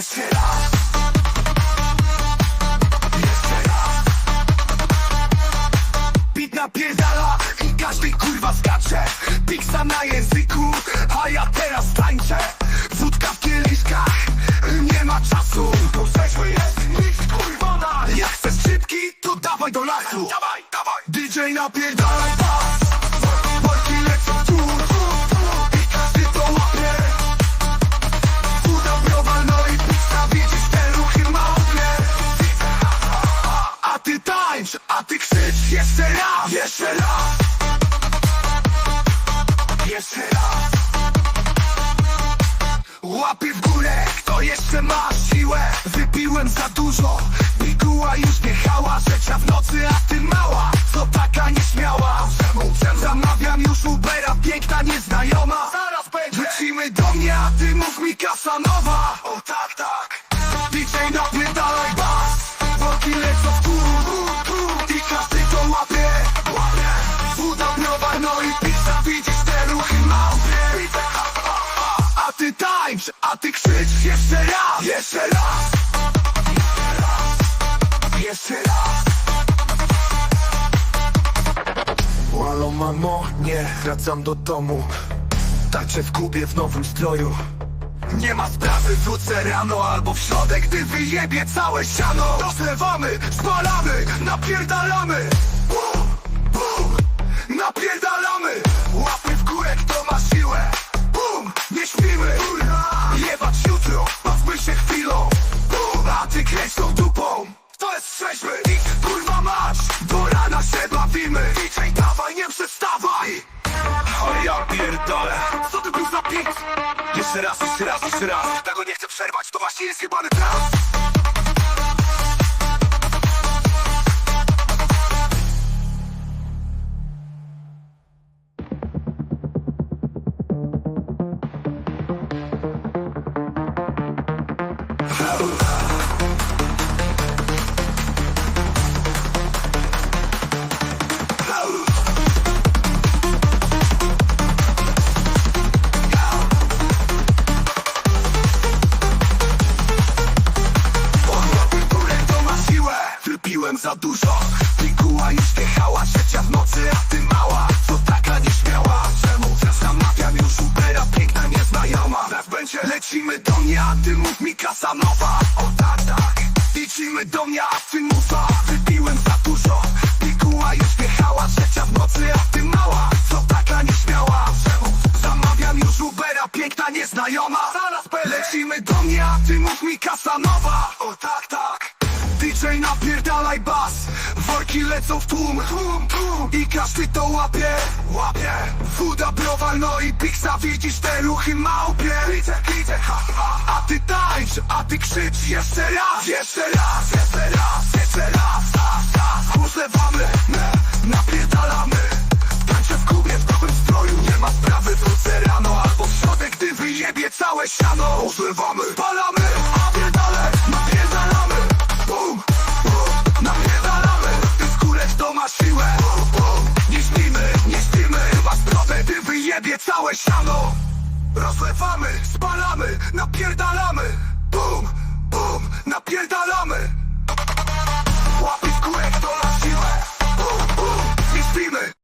Jeszcze raz Jeszcze raz Bit napierdala i każdy kurwa skacze. Piksa na języku, a ja teraz tańczę. Wódka w kieliszkach, nie ma czasu. To trzeźwy jest, nikt kurwa na Jak chcesz szybki, to dawaj do lasu. Dawaj, dawaj. DJ napierdalaj bas Jeszcze raz, jeszcze raz. Jeszcze raz. Łapy w górę, kto jeszcze ma siłę? Wypiłem za dużo, piguła już jechała Trzecia w nocy, a mamo, nie wracam do domu. Tańczę w klubie w nowym stroju. Nie ma sprawy, wrócę rano albo w środek, gdy wyjebie całe siano. Rozlewamy, spalamy, napierdalamy O ja pierdolę. Co to był za pięć? Jeszcze raz, jeszcze raz, jeszcze raz. Tego nie chcę przerwać, to właśnie jest chyba trans za dużo. Piguła już jechała Trzecia w nocy, a ty mała. Co taka nieśmiała Czemu? Zamawiam już Ubera Piękna nieznajoma. Zaraz będzie. Lecimy do mnie, a ty mów mi Kasanowa O tak, tak. Lecimy do mnie, a ty musa Wypiłem za dużo. Piguła już jechała Trzecia w nocy, a Worki lecą w tłum, tłum, tłum. I każdy to łapie, łapie. Woda browar, no i pizza. Widzisz te ruchy małpie? Widzę, widzę, ha, ha. A ty tańcz, a ty krzycz Jeszcze raz, jeszcze raz, jeszcze raz Jeszcze raz, raz, raz ne, napierdalamy Tańczę w kubie w nowym stroju. Nie ma sprawy, wrócę rano Albo w środek, gdy wyjebie całe siano. Rozlewamy, spalamy, wyjebie całe siano Rozlewamy, spalamy, napierdalamy. Bum,